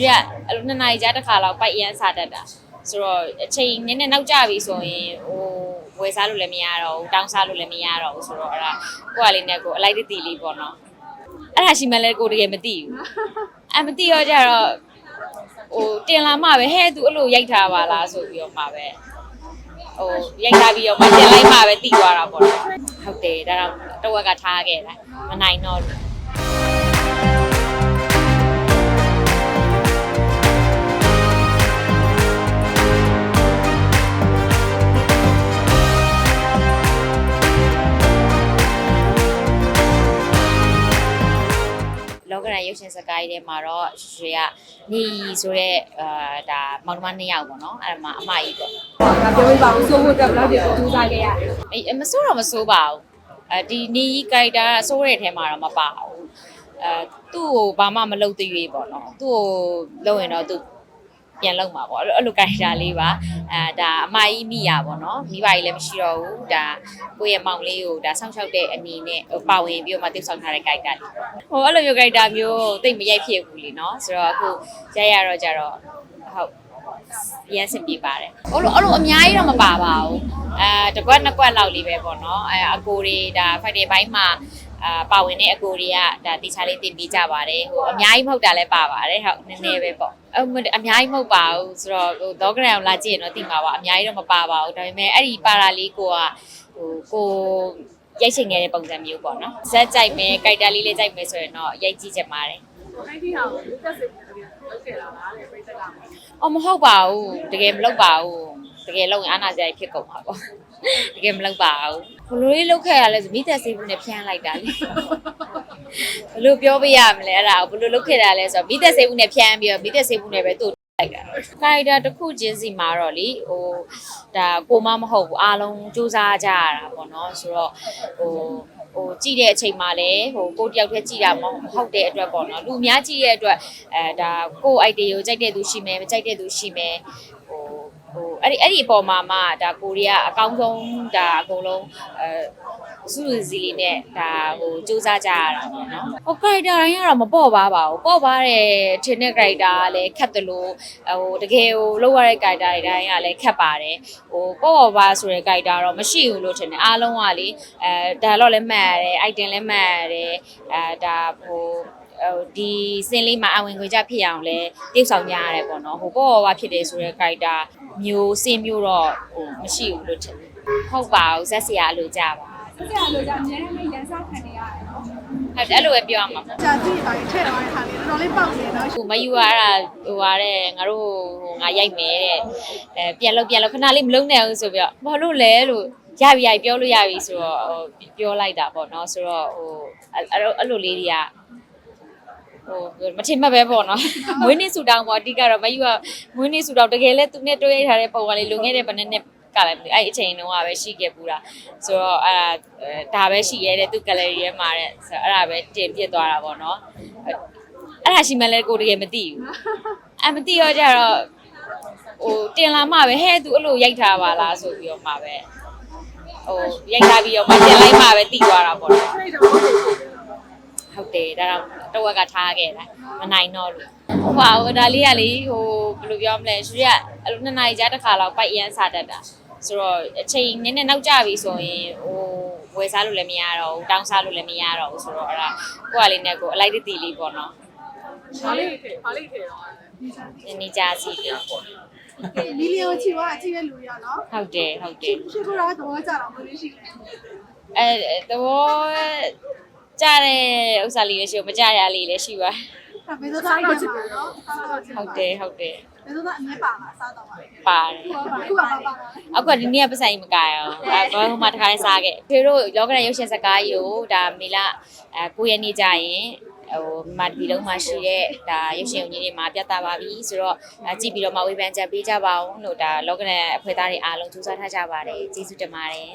သူကအဲ့လိုနှစ်နာရီကြာတစ်ခါလောက်ပိုက်အရန်စားတတ်တာဆိုတော့အချိန်နည်းနည်းနောက်ကျပြီဆိုရင်ဟိုဝယ်စားလို့လည်းမရတော့ဘူးတောင်းစားလို့လည်းမရတော့ဘူးဆိုတော့အဲ့ဒါကိုကလေးနဲ့ကိုအလိုက်တတိလေးပေါ့နော်အဲ့ဒါရှိမှလည်းကိုတကယ်မသိဘူးအဲ့မသိတော့ကြတော့ဟိုတင်လာမှပဲဟဲ့သူအဲ့လိုရိုက်ထားပါလားဆိုပြီးတော့မှပဲဟိုရိုက်ထားပြီးတော့မှတင်လိုက်မှပဲတိသွားတာပေါ့နော်ဟုတ်တယ်ဒါတော့တဝက်ကထားခဲ့တာမနိုင်တော့ဘူး လောကရန်ရုပ်ရှင်စကားကြီးထဲမှာတော့ရွှေကနေရီဆိုတဲ့အာဒါမောင်နှမနှစ်ယောက်ပေါ့နော်အဲ့ဒါမှအမကြီးပေါ့ငါပြောပြပါဦးစိုးဖို့အတွက်ဘယ်လောက်ဒီစူးစမ်းခဲ့ရလဲအဲ့မစိုးတော့မစိုးပါဘူးအဲဒီနေရီကြိုက်တာစိုးတဲ့ထဲမှာတော့မပါဘူးအဲသူ့ကိုဘာမှမလုပ်သေးဘူးပေါ့နော်သူ့ကိုလုပ်ရင်တော့သူ ပြန်လုပ်မှာပေါ့အဲ့လိုအဲ့လိုကြိုက်တာလေးပါအဲဒါအမကြီးမိရပေါ့နော်မိဘကြီးလည်းမရှိတော့ဘူးဒါကိုယ့်ရဲ့မောင်လေးကိုဒါဆောင်းလျှောက်တဲ့အနေနဲ့ဟိုပါဝင်ပြီးတော့မှတိဆောက်ထားတဲ့ကြိုက်တာလေးဟိုအဲ့လိုမျိုးကြိုက်တာမျိုးတိတ်မရိုက်ဖြစ်ဘူးလीเนาะဆိုတော့အခုရိုက်ရတော့ကြတော့ဟုတ်ရမ်းစင်ပြပါတယ်။အဲ့လိုအဲ့လိုအများကြီးတော့မပါပါဘူး။အဲတစ်ကွက်နှစ်ကွက်လောက်လေးပဲပေါ့နော်။အဲအကိုတွေဒါ Friday ဘိုင်းမှာ အာပါဝင်တဲ့အကိုတွေကဒါတေချာလေးတင်ပေးကြပါတယ်။ဟိုအများကြီးမဟုတ်တာလည်းပါပါတယ်။ဟုတ်နည်းနည်းပဲပေါ့။အမအများကြီးမဟုတ်ပါဘူးဆိုတော့ဟို Dogram လာကြည့်ရင်တော့သိမှာပါအများကြီးတော့မပါပါဘူး။ဒါပေမဲ့အဲ့ဒီပါရာလေးကိုကဟိုကိုရိုက်ရှင်ငယ်တဲ့ပုံစံမျိုးပေါ့နော်။ဇက်ကြိုက်မယ်၊ကြိုက်တာလေးလေးကြိုက်မယ်ဆိုရင်တော့ရိုက်ကြည့်ချင်ပါတယ်။အဲ့ဒီဟာကိုလူသက်စိတ်ကလေးလုပ်ခဲ့တာလားလေပြိတ္တကအော်မဟုတ်ပါဘူးတကယ်မလုပ်ပါဘူးတကယ်လုပ်ရင်အာနာစရာကြီးဖြစ်ကုန်ပါပေါ့တကယ်မလုပ်ပါဘူး ဘလို့လေးလုပ်ခဲ့ရလဲဆိုမိသက်စေးဘူးနဲ့ဖြန်းလိုက်တာလေဘလို့ပြောပြရမလဲအဲ့ဒါကိုဘလို့လုပ်ခဲ့တာလဲဆိုတော့မိသက်စေးဘူးနဲ့ဖြန်းပြီးတော့မိသက်စေးဘူးနဲ့ပဲသူ့လိုက်တာခိုင်တာတစ်ခုချင်းစီမှာတော့လေဟိုဒါကိုမမဟုတ်ဘူးအားလုံးစူးစမ်းကြရတာပေါ့နော်ဆိုတော့ဟိုဟိုကြည့်တဲ့အချိန်မှာလည်းဟိုကိုတယောက်တည်းကြည့်တာမဟုတ်တဲ့အတွက်ပေါ့နော်လူအများကြည့်တဲ့အတွက်အဲဒါကို idea ကိုကြိုက်တဲ့သူရှိမယ်မကြိုက်တဲ့သူရှိမယ်ဟိုဟို အဲ့ဒီအဲ့ဒီအပေါ်မှာမှဒါကိုရီးယားအကောင်းဆုံးဒါအကုန်လုံးအဲစုစုစည်းလေးနဲ့ဒါဟိုစူးစမ်းကြရတာပေါ့နော်ဟို character တိုင်းကတော့မပေါ့ပါပါဘူးပေါ့ပါတဲ့ထင်တဲ့ character ကလည်းခက်တယ်လို့ဟိုတကယ်ဟိုလောက်ရတဲ့ character တွေတိုင်းကလည်းခက်ပါတယ်ဟိုပေါ့ပေါ့ပါဆိုတဲ့ character တော့မရှိဘူးလို့ထင်တယ်အားလုံးကလေအဲဒါတော့လည်းမှတ်ရတယ် item လည်းမှတ်ရတယ်အဲဒါဟို ဟိုဒီစင်းလေးမှာအဝင်ခွေကြဖြစ်အောင်လဲတိတ်ဆောင်ကြရတယ်ပေါ့နော်ဟိုပေါ့ပေါ့ဖြစ်တယ်ဆိုတဲ့ character မျိုးစင်းမျိုးတော့ဟိုမရှိဘူးလို့ထင်တယ်ဟုတ်ပါဘူးဇက်စရာအလိုကြပါဆက်ရလို့じゃအများနဲ့ရန်စားခံနေရတယ်နော်ဟုတ်တယ်အဲ့လိုပဲပြောရမှာပေါ့။ကြာကြည့်ပါရင်ထည့်သွားတဲ့ခါလေးတော်တော်လေးပေါက်နေနော်ဟိုမယူရတာဟိုပါတဲ့ငါတို့ဟိုငါရိုက်မယ်တဲ့အဲပြန်လို့ပြန်လို့ခဏလေးမလုံးနဲ့အောင်ဆိုပြီးတော့ဘာလို့လဲလို့ရပြီရပြီပြောလို့ရပြီဆိုတော့ဟိုပြောလိုက်တာပေါ့နော်ဆိုတော့ဟိုအဲ့အဲ့လိုလေးတွေက ဟိုမထင်မှတ်ပဲပေါ့နော်မွေးနေ့ဆူတောင်းပေါ့အတိကတော့မယူကမွေးနေ့ဆူတောင်းတကယ်လဲသူနဲ့တွေ့ရထားတဲ့ပုံကလေးလုံခဲ့တဲ့ဘယ်နှစ်နှစ်ကလည်းအဲ့အချိန်တုန်းကပဲရှိခဲ့ပူတာဆိုတော့အဲ့ဒါပဲရှိရဲတဲ့သူ gallery ထဲမှာတဲ့ဆိုတော့အဲ့ဒါပဲတင်ပြစ်သွားတာပေါ့နော်အဲ့ဒါရှိမှလည်းကိုတကယ်မသိဘူးအဲ့မသိတော့ကြတော့ဟိုတင်လာမှပဲဟဲ့သူအဲ့လိုရိုက်ထားပါလားဆိုပြီးတော့မှပဲဟိုရိုက်ထားပြီးတော့မှတင်လိုက်မှပဲတိသွားတာပေါ့နော်။အဲ့ တော့ဟုတ်တယ်ဟုတ်တယ်ဒါတော့တဝက်ကထားခဲ့တာမနိုင်တော့လို့ဟုတ်ပါဘူးဒါလေးကလေဟိုဘယ်လိုပြောမလဲရွှေကအဲ့လိုနှစ်နာရီကြာတစ်ခါလောက်ပိုက်အရန်စားတတ်တာဆိုတော့အချိန်နည်းနည်းနောက်ကျပြီဆိုရင်ဟိုဝယ်စားလို့လည်းမရတော့ဘူးတောင်းစားလို့လည်းမရတော့ဘူးဆိုတော့အဲ့ဒါကိုကလေးနဲ့ကိုအလိုက်တတိလေးပေါ့နော်။ဘာလေးထည့်ဘာလေးထည့်တော့နေကြစီတယ်။လီလီယိုချီဝါအကြည့်တဲ့လူရနော်ဟုတ်တယ်ဟုတ်တယ်။ရှိခိုးတော့သဘောကျတော့မလို့ရှိတယ်အဲတော့ ကြတဲ့ဥစ္စာလေးလည်းရှိမကြရလေးလည်းရှိပါ။ဒါဘယ်လိုသားတော့ချစ်တယ်နော်။ဟုတ်တယ်ဟုတ်တယ်ဘယ်လိုသားအမြဲပါလားစားတော့ပါလေပါတယ်။ခုကပါပါပါအခုကဒီနေ့ကပတ်ဆိုင်မကရအောင်အဲဘာမှတခါလေးစားခဲ့ဖေတို့လောကရရုပ်ရှင်စကားကြီးကိုဒါမေလအဲကိုရနေကြရင်ဟိုမတ်ဒီလုံးမှာရှိတဲ့ဒါရုပ်ရှင်ဦးကြီးတွေမှာပြသပါပြီဆိုတော့အဲကြည့်ပြီးတော့မှဝေဖန်ချက်ပေးကြပါအောင်လို့ဒါလောကရအဖွဲ့သားတွေအားလုံးကြိုးစားထားကြပါတယ်ကျေးဇူးတင်ပါတယ်